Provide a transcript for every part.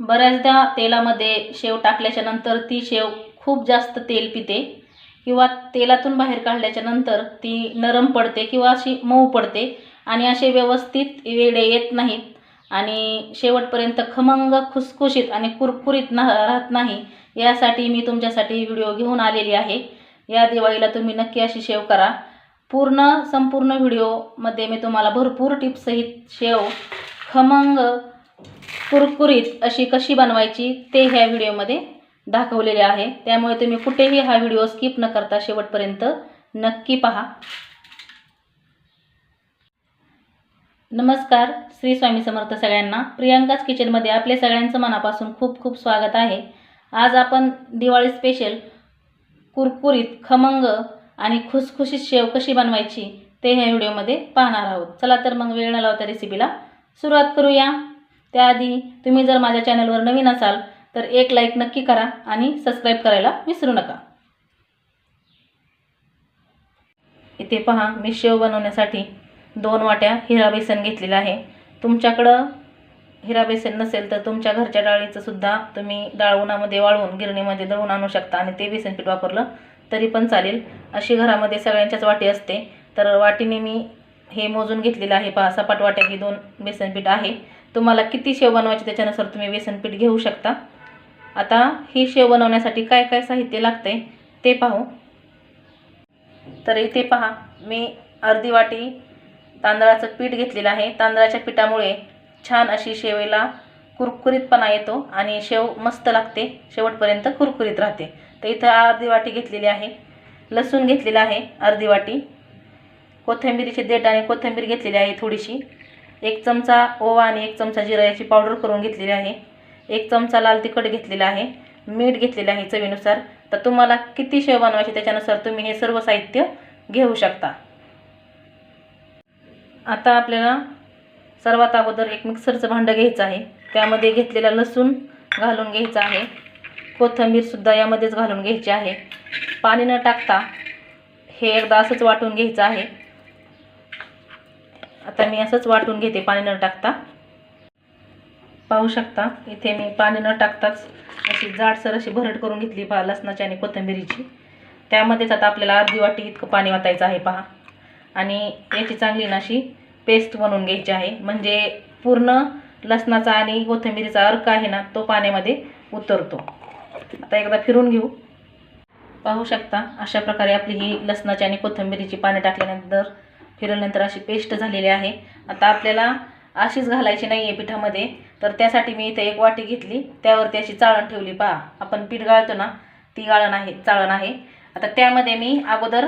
बऱ्याचदा तेलामध्ये शेव टाकल्याच्या नंतर ती शेव खूप जास्त तेल पिते किंवा तेलातून बाहेर काढल्याच्या नंतर ती नरम पडते किंवा अशी मऊ पडते आणि असे व्यवस्थित वेडे येत नाहीत. आणि शेवटपर्यंत खमंग खुसखुशीत आणि कुरकुरीत ना राहत नाही यासाठी मी तुमच्यासाठी व्हिडिओ घेऊन आलेली आहे. या दिवाळीला तुम्ही नक्की अशी शेव करा. पूर्ण संपूर्ण व्हिडिओमध्ये मी तुम्हाला भरपूर टिप्ससहित शेव खमंग कुरकुरीत अशी कशी बनवायची ते ह्या व्हिडिओमध्ये दाखवलेले आहे. त्यामुळे तुम्ही कुठेही हा व्हिडिओ स्किप न करता शेवटपर्यंत नक्की पहा. नमस्कार श्री स्वामी समर्थ सगळ्यांना. प्रियांकाच किचनमध्ये आपले सगळ्यांचं मनापासून खूप खूप स्वागत आहे. आज आपण दिवाळी स्पेशल कुरकुरीत खमंग आणि खुसखुशीत शेव कशी बनवायची ते ह्या व्हिडिओमध्ये पाहणार आहोत. चला तर मग वेळ न लावता रेसिपीला सुरुवात करूया. त्याआधी तुम्ही जर माझ्या चॅनलवर नवीन असाल तर एक लाईक नक्की करा आणि सबस्क्राईब करायला विसरू नका. इथे पहा मी शेव बनवण्यासाठी दोन वाट्या हिरा बेसन घेतलेलं आहे. तुमच्याकडं हिरा बेसन नसेल तर तुमच्या घरच्या डाळीचं सुद्धा तुम्ही डाळ उन्हामध्ये वाळवून गिरणीमध्ये दळून आणू शकता आणि ते बेसन पीठ वापरलं तरी पण चालेल. अशी घरामध्ये सगळ्यांच्याच वाटी असते. तर वाटीने मी हे मोजून घेतलेलं आहे. पहा सपाट वाट्या ही दोन बेसन पीठ आहे. तुम्हाला किती शेव बनवायची त्याच्यानुसार तुम्ही व्यसनपीठ घेऊ शकता. आता ही शेव बनवण्यासाठी काय काय साहित्य लागते ते पाहू. तर इथे पहा मी अर्धी वाटी तांदळाचं पीठ घेतलेलं आहे. तांदळाच्या पिठामुळे छान अशी शेवेला कुरकुरीतपणा येतो आणि शेव मस्त लागते. शेवटपर्यंत कुरकुरीत राहते. तर इथं अर्धी वाटी घेतलेली आहे. लसूण घेतलेला आहे अर्धी वाटी. कोथिंबीरीची देठ आणि कोथिंबीर घेतलेली आहे थोडीशी. एक चमचा ओवा आणि एक चमचा जिरा याची पावडर करून घेतलेली आहे. एक चमचा लाल तिखट घेतलेला आहे. मीठ घेतलेलं आहे चवीनुसार. तर तुम्हाला किती शेव बनवायचे त्याच्यानुसार तुम्ही हे सर्व साहित्य घेऊ शकता. आता आपल्याला सर्वात अगोदर एक मिक्सरचं भांडं घ्यायचं आहे. त्यामध्ये घेतलेला लसूण घालून घ्यायचा आहे. कोथिंबीरसुद्धा यामध्येच घालून घ्यायची आहे. पाणी न टाकता हे एकदा असंच वाटून घ्यायचं आहे. आता मी असंच वाटून घेते पाणी न टाकता. पाहू शकता इथे मी पाणी न टाकताच अशी जाडसर अशी भरट करून घेतली पहा लसणाची आणि कोथिंबिरीची. त्यामध्येच आता आपल्याला अर्धी वाटी इतकं पाणी वाटायचं आहे पहा. आणि याची चांगली ना अशी पेस्ट बनवून घ्यायची आहे. म्हणजे पूर्ण लसणाचा आणि कोथिंबिरीचा अर्क आहे ना तो पाण्यामध्ये उतरतो. आता एकदा फिरून घेऊ. पाहू शकता अशा प्रकारे आपली ही लसणाची आणि कोथिंबिरीची पाणी टाकल्यानंतर फिरवल्यानंतर अशी पेस्ट झालेली आहे. आता आपल्याला अशीच घालायची नाही आहे पिठामध्ये. तर त्यासाठी मी इथे एक वाटी घेतली. त्यावरती अशी चाळण ठेवली. पहा आपण पीठ गाळतो ना ती गाळण आहे चाळण आहे. आता त्यामध्ये मी अगोदर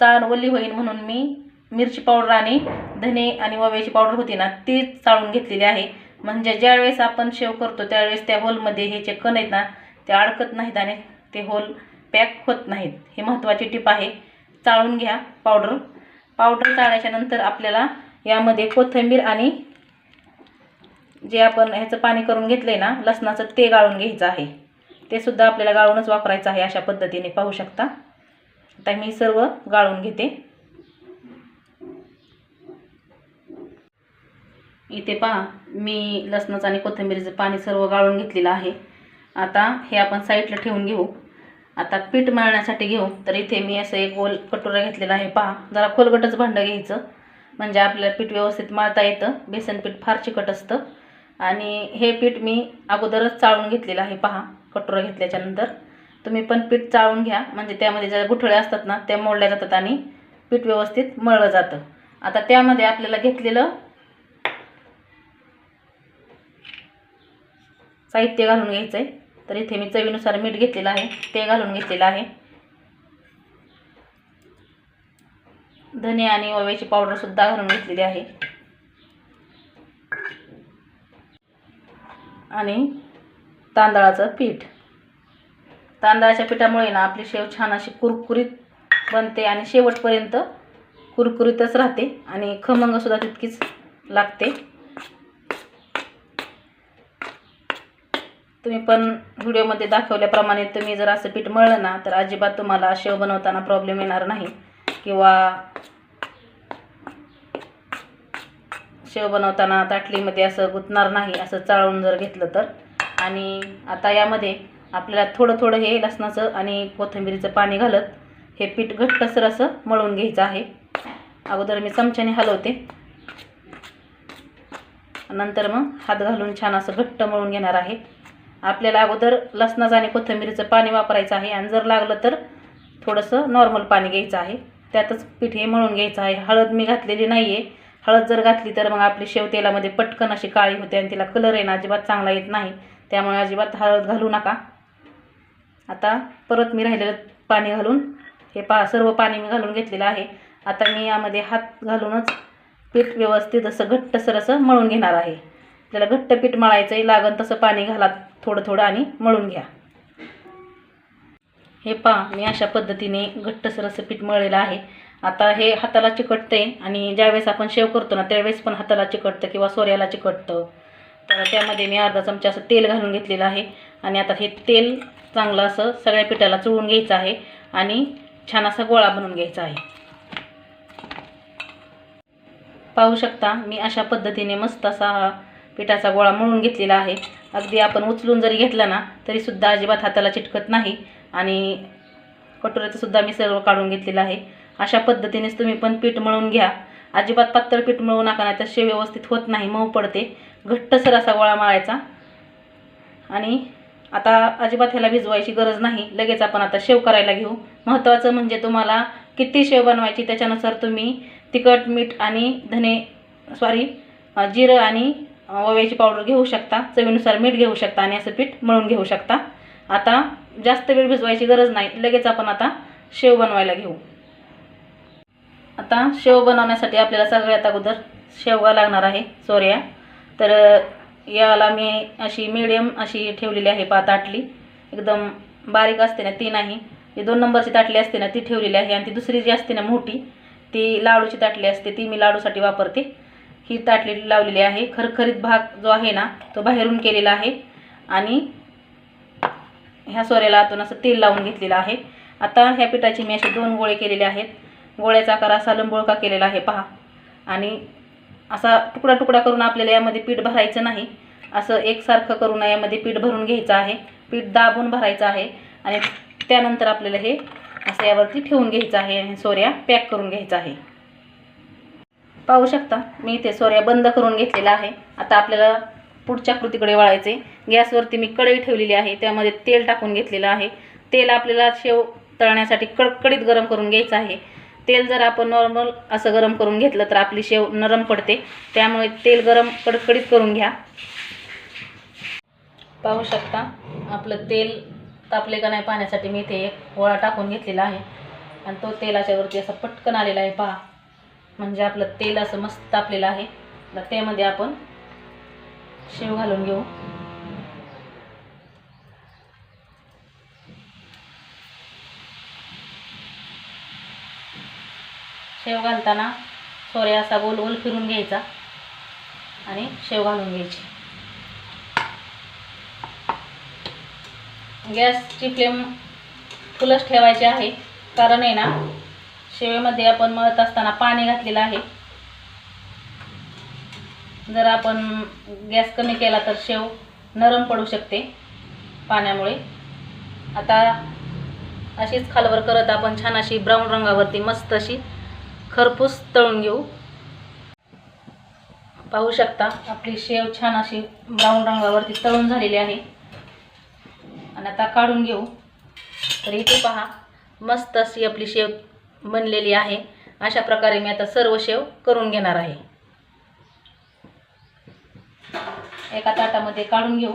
चाळण ओली होईल म्हणून मी मिरची पावडर आणि धने आणि ओव्याची पावडर होती ना ती चाळून घेतलेली आहे. म्हणजे ज्यावेळेस आपण शेव करतो त्यावेळेस त्या होलमध्ये हे जे कण आहेत ना ते अडकत नाहीत आणि ते होल पॅक होत नाहीत. ही महत्त्वाची टीप आहे. चाळून घ्या पावडर. पावडर चाळल्याच्या नंतर आपल्याला यामध्ये कोथिंबीर आणि जे आपण ह्याचं पाणी करून घेतलं आहे ना लसणाचं ते गाळून घ्यायचं आहे. ते सुद्धा आपल्याला गाळूनच वापरायचं आहे अशा पद्धतीने पाहू शकता. आता मी सर्व गाळून घेते. इथे पहा मी लसणाचं आणि कोथिंबीरीचं पाणी सर्व गाळून घेतलेलं आहे. आता हे आपण साईडला ठेवून घेऊ. आता पीठ मळण्यासाठी घेऊ तर इथे मी असं एक गोल कटोरा घेतलेला आहे पहा. जरा खोलगटच भांडं घ्यायचं. म्हणजे आपल्याला पीठ व्यवस्थित मळता येतं. बेसन पीठ फार चिकट असतं. आणि हे पीठ मी अगोदरच चाळून घेतलेलं आहे पहा. कटोरा घेतल्याच्यानंतर. तुम्ही पण पीठ चाळून घ्या. म्हणजे त्यामध्ये ज्या गुठळ्या असतात ना त्या मोडल्या जातात आणि पीठ व्यवस्थित मळलं जातं. आता त्यामध्ये आपल्याला घेतलेलं साहित्य घालून घ्यायचं आहे तर इथे मी चवीनुसार मीठ घेतलेलं आहे ते घालून घेतलेलं आहे. धने आणि ओव्याची पावडरसुद्धा घालून घेतलेली आहे. आणि तांदळाचं पीठ. तांदळाच्या पिठामुळे ना आपली शेव छान अशी कुरकुरीत बनते आणि शेवटपर्यंत कुरकुरीतच राहते आणि खमंगसुद्धा तितकीच लागते. तुम्ही पण व्हिडिओमध्ये दाखवल्याप्रमाणे तुम्ही जर असं पीठ मळलं ना तर अजिबात तुम्हाला शेव बनवताना प्रॉब्लेम येणार नाही. किंवा शेव बनवताना ताटलीमध्ये असं गुंतणार नाही असं चाळून जर घेतलं तर. आणि आता यामध्ये आपल्याला थोडं थोडं हे लसणाचं आणि कोथिंबीरीचं पाणी घालत हे पीठ घट्टसर असं मळून घ्यायचं आहे. अगोदर मी चमच्याने हलवते. नंतर मग हात घालून छान असं घट्ट मळून घेणार आहे. आपल्याला अगोदर लसणाचं आणि कोथिंबीरीचं पाणी वापरायचं आहे. आणि जर लागलं तर थोडंसं नॉर्मल पाणी घ्यायचं आहे. त्यातच पीठ हे मळून घ्यायचं आहे. हळद मी घातलेली नाही आहे हळद जर घातली तर मग आपली शेव तेलामध्ये पटकन अशी काळी होते आणि तिला कलर येणं अजिबात चांगला येत नाही. त्यामुळे अजिबात हळद घालू नका. आता परत मी राहिलेलं पाणी घालून हे पा सर्व पाणी मी घालून घेतलेलं आहे. आता मी यामध्ये हात घालूनच पीठ व्यवस्थित असं घट्टसर असं मळून घेणार आहे. आपल्याला घट्ट पीठ मळायचं आहे लागन तसं पाणी घालात थोडं थोडं आणि मळून घ्या. हे पहा मी अशा पद्धतीने घट्टसर असं पीठ मळलेलं आहे. आता हे हाताला चिकटते आणि ज्यावेळेस आपण शेव करतो ना त्यावेळेस पण हाताला चिकटतं किंवा सोऱ्याला चिकटतं. तर त्यामध्ये मी अर्धा चमचा असं तेल घालून घेतलेलं आहे आणि आता हे तेल चांगलं असं सगळ्या पिठाला चुळून घ्यायचं आहे आणि छान असा गोळा बनवून घ्यायचा आहे. पाहू शकता मी अशा पद्धतीने मस्त असा पिठाचा गोळा मळून घेतलेला आहे. अगदी आपण उचलून जरी घेतला ना तरीसुद्धा अजिबात हाताला चिटकत नाही. आणि कटोऱ्याचंसुद्धा मी सर्व काढून घेतलेलं आहे. अशा पद्धतीनेच तुम्ही पण पीठ मळून घ्या. अजिबात पातळ पीठ मळू नका नाही तर शेव व्यवस्थित होत नाही मऊ पडते. घट्टसर असा गोळा मळायचा. आणि आता अजिबात ह्याला भिजवायची गरज नाही. लगेच आपण आता शेव करायला घेऊ. महत्त्वाचं म्हणजे तुम्हाला किती शेव बनवायची त्याच्यानुसार तुम्ही तिखट मीठ आणि धने सॉरी जिरं आणि ओव्याची पावडर घेऊ शकता चवीनुसार मीठ घेऊ शकता आणि असं पीठ मळून घेऊ शकता. आता जास्त वेळ भिजवायची गरज नाही लगेच आपण आता शेव बनवायला घेऊ. आता शेव बनवण्यासाठी आपल्याला सगळ्यात अगोदर शेवगा लागणार आहे चोऱ्या तर याला मी अशी मिडियम अशी ठेवलेली आहे पा ताटली. एकदम बारीक असते ना ती नाही. ही दोन नंबरची ताटली असते ना ती ठेवलेली आहे. आणि ती दुसरी जी असते ना मोठी ती लाडूची ताटली असते ती मी लाडूसाठी वापरते. ही ताटली लावलेली आहे. खरखरीत भाग जो आहे ना तो बाहेरून केलेला आहे. आणि ह्या सोऱ्याला आतून असं तेल लावून घेतलेलं आहे. आता ह्या पिठाचे मी असे दोन गोळे केलेले आहेत. गोळ्याचा आकार असा लंबोळका केलेला आहे पहा. आणि असा तुकडा तुकडा करून आपल्याला यामध्ये पीठ भरायचं नाही. असं एकसारखं करून यामध्ये पीठ भरून घ्यायचं आहे. पीठ दाबून भरायचं आहे. आणि त्यानंतर आपल्याला हे असं यावरती ठेवून घ्यायचं आहे सोऱ्या पॅक करून घ्यायचं आहे. पाहू शकता. मी इथे सोऱ्या बंद करून घेतलेला आहे. आता आपल्याला पुढच्या कृतीकडे वळायचे गॅसवरती मी कढई ठेवलेली आहे. त्यामध्ये तेल टाकून घेतलेलं आहे. तेल आपल्याला शेव तळण्यासाठी कडकडीत गरम करून घ्यायचं आहे. तेल जर आपण नॉर्मल असं गरम करून घेतलं तर आपली शेव नरम पडते. त्यामुळे तेल गरम कडकडीत करून घ्या. पाहू शकता आपलं तेल तापले का नाही पाण्यासाठी मी इथे एक गोळा टाकून घेतलेला आहे. आणि तो तेलाच्यावरती असा पटकन आलेला आहे. पहा. म्हणजे आपलं तेल असं मस्त तापलेलं आहे. त्यामध्ये आपण शेव घालून घेऊ. शेव घालताना सोऱ्या असा गोल गोल फिरून घ्यायचा आणि शेव घालून घ्यायची. गॅसची फ्लेम फुलच ठेवायची आहे. कारण आहे ना शेवेमध्ये आपण मळत असताना पाणी घातलेलं आहे. जर आपण गॅस कमी केला तर शेव नरम पडू शकते पाण्यामुळे. आता अशीच खालवर करत आपण छान अशी ब्राऊन रंगावरती मस्त अशी खरपूस तळून घेऊ. पाहू शकता आपली शेव छान अशी ब्राऊन रंगावरती तळून झालेली आहे. आणि आता काढून घेऊ. तर इथे पहा मस्त अशी आपली शेव बनलेली आहे. अशा प्रकारे मी आता सर्व शेव करून घेणार आहे. एका ताटामध्ये काढून घेऊ.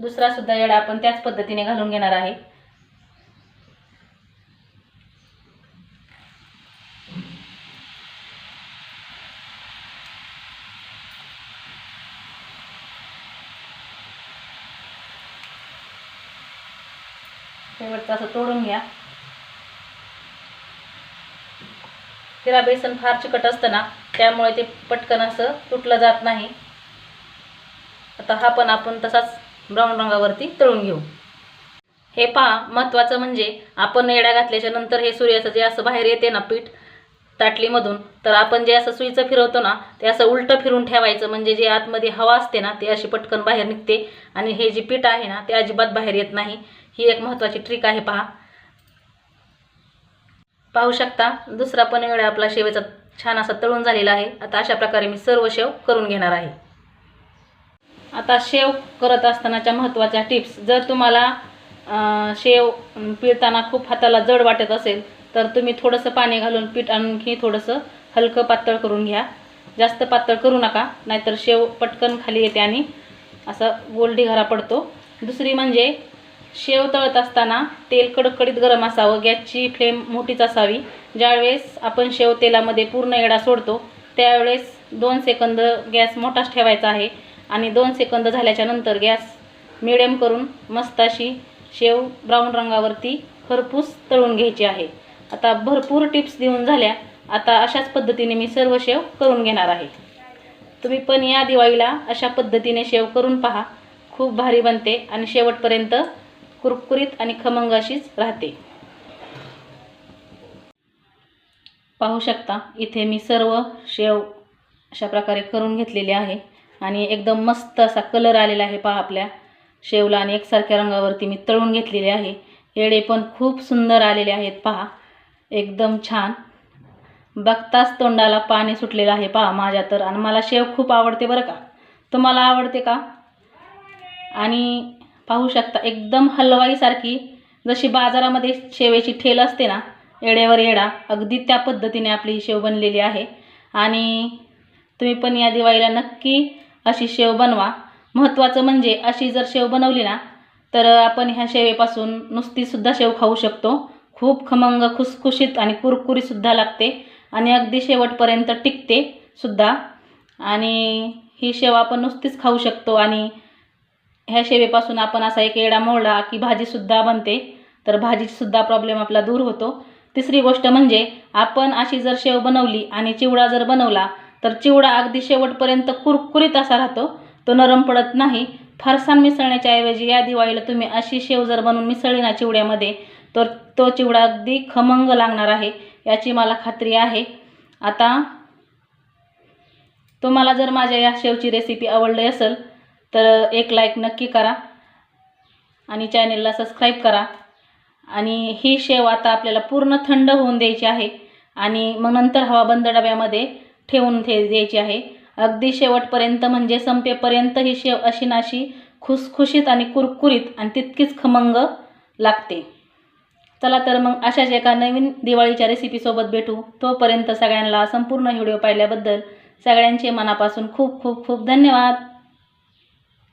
दुसरा सुद्धा येडा आपण त्याच पद्धतीने घालून घेणार आहे. शेवटचं असं तोडून घ्या. तिला बेसन फार चिकट असतं ना त्यामुळे ते पटकन असं तुटलं जात नाही. आता हा पण आपण तसाच ब्राऊन रंगावरती तळून घेऊ. हे पहा महत्त्वाचं म्हणजे आपण येड्या घातल्याच्या नंतर हे सूर्याचं जे असं बाहेर येते ना पीठ ताटलीमधून तर आपण जे असं सुईचं फिरवतो ना ते असं उलटं फिरून ठेवायचं म्हणजे जे आतमध्ये हवा असते ना ते अशी पटकन बाहेर निघते. आणि हे जे पीठ आहे ना ते अजिबात बाहेर येत नाही. ही एक महत्त्वाची ट्रिक आहे पहा. पाहू शकता दुसरा पण वेळा आपला शेवेचा छान असा तळून झालेला आहे. आता अशा प्रकारे मी सर्व शेव करून घेणार आहे. आता शेव करत असतानाच्या महत्त्वाच्या टिप्स जर तुम्हाला शेव पिळताना खूप हाताला जड वाटत असेल तर तुम्ही थोडंसं पाणी घालून पीठ आणखी थोडंसं हलकं पातळ करून घ्या. जास्त पातळ करू नका नाहीतर शेव पटकन खाली येते आणि असं गोल ढिगारा पडतो. दुसरी म्हणजे शेव तळत असताना तेल कडकडीत गरम असावं गॅसची फ्लेम मोठीच असावी. ज्यावेळेस आपण शेव तेलामध्ये पूर्ण येडा सोडतो त्यावेळेस दोन सेकंद गॅस मोठाच ठेवायचा आहे आणि दोन सेकंद झाल्याच्यानंतर गॅस मिडियम करून मस्त अशी शेव ब्राऊन रंगावरती खरपूस तळून घ्यायची आहे. आता भरपूर टिप्स देऊन झाल्या. आता अशाच पद्धतीने मी सर्व शेव करून घेणार आहे. तुम्ही पण या दिवाळीला अशा पद्धतीने शेव करून पहा. खूप भारी बनते आणि शेवटपर्यंत कुरकुरीत आणि खमंग अशीच राहते. पाहू शकता इथे मी सर्व शेव अशा प्रकारे करून घेतलेले आहे. आणि एकदम मस्त असा कलर आलेला आहे पहा आपल्या शेवला आणि एकसारख्या रंगावरती मी तळून घेतलेले आहे. येडे पण खूप सुंदर आलेले आहेत पहा. एकदम छान. बघताच तोंडाला पाणी सुटलेलं आहे पहा माझ्या तर. आणि मला शेव खूप आवडते बरं का? तुम्हाला आवडते का? आणि पाहू शकता एकदम हलवाईसारखी. जशी बाजारामध्ये शेवेची ठेल असते ना येड्यावर येडा अगदी त्या पद्धतीने आपली ही शेव बनलेली आहे. आणि तुम्ही पण या दिवाळीला नक्की अशी शेव बनवा. महत्त्वाचं म्हणजे अशी जर शेव बनवली ना तर आपण ह्या शेवेपासून नुसतीसुद्धा शेव खाऊ शकतो. खूप खमंग खुसखुशीत आणि कुरकुरीसुद्धा लागते आणि अगदी शेवटपर्यंत टिकते सुद्धा. आणि ही शेव आपण नुसतीच खाऊ शकतो आणि ह्या शेवेपासून आपण असा एक येडा मोडला की भाजीसुद्धा बनते तर भाजीसुद्धा प्रॉब्लेम आपला दूर होतो. तिसरी गोष्ट म्हणजे आपण अशी जर शेव बनवली आणि चिवडा जर बनवला तर चिवडा अगदी शेवटपर्यंत कुरकुरीत असा राहतो. तो नरम पडत नाही. फरसाण मिसळण्याच्या ऐवजी या दिवाळीला तुम्ही अशी शेव जर बनवून मिसळली ना चिवड्यामध्ये तर तो चिवडा अगदी खमंग लागणार आहे याची मला खात्री आहे. आता तुम्हाला जर माझ्या या शेवची रेसिपी आवडली असेल तर एक लाईक नक्की करा आणि चॅनेलला सबस्क्राईब करा. आणि ही शेव आता आपल्याला पूर्ण थंड होऊन द्यायची आहे आणि मग नंतर हवा बंद डब्यामध्ये ठेवून ठे द्यायची आहे. अगदी शेवटपर्यंत म्हणजे संपेपर्यंत ही शेव अशी नाशी खुसखुशीत आणि कुरकुरीत आणि तितकीच खमंग लागते. चला तर मग अशाच एका नवीन दिवाळीच्या रेसिपीसोबत भेटू. तोपर्यंत सगळ्यांना संपूर्ण व्हिडिओ पाहिल्याबद्दल सगळ्यांचे मनापासून खूप खूप खूप धन्यवाद.